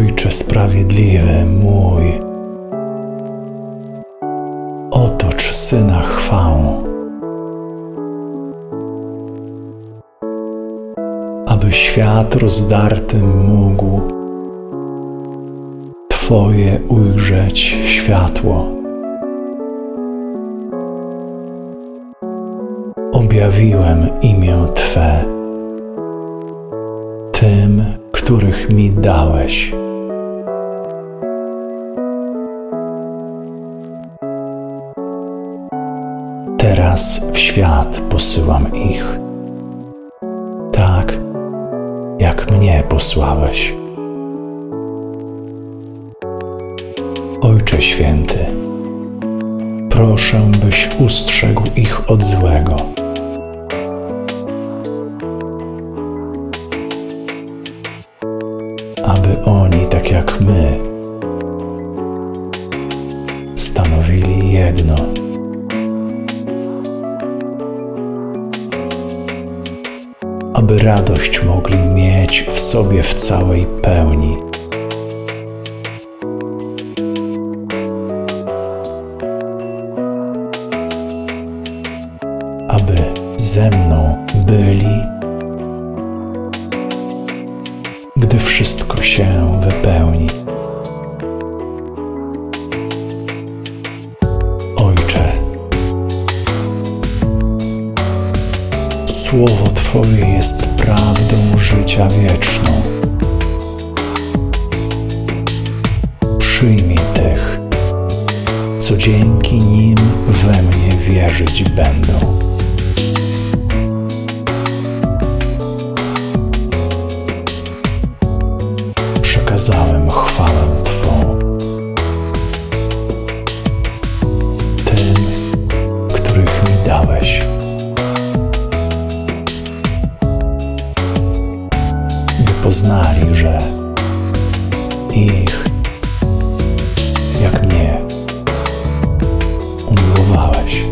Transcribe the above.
Ojcze sprawiedliwy mój, otocz syna chwałą, aby świat rozdarty mógł Twoje ujrzeć światło. Objawiłem imię Twe tym, których mi dałeś. Teraz w świat posyłam ich, tak jak mnie posłałeś. Ojcze Święty, proszę, byś ustrzegł ich od złego. Aby oni, tak jak my, stanowili jedno. Aby radość mogli mieć w sobie w całej pełni. aby ze mną byli, gdy wszystko się wypełni. Ojcze, Słowo Twoje jest prawdą życia wieczną. Przyjmij tych, co dzięki nim we mnie wierzyć będą. przekazałem chwałę poznali, że ich, jak mnie, umiłowałeś.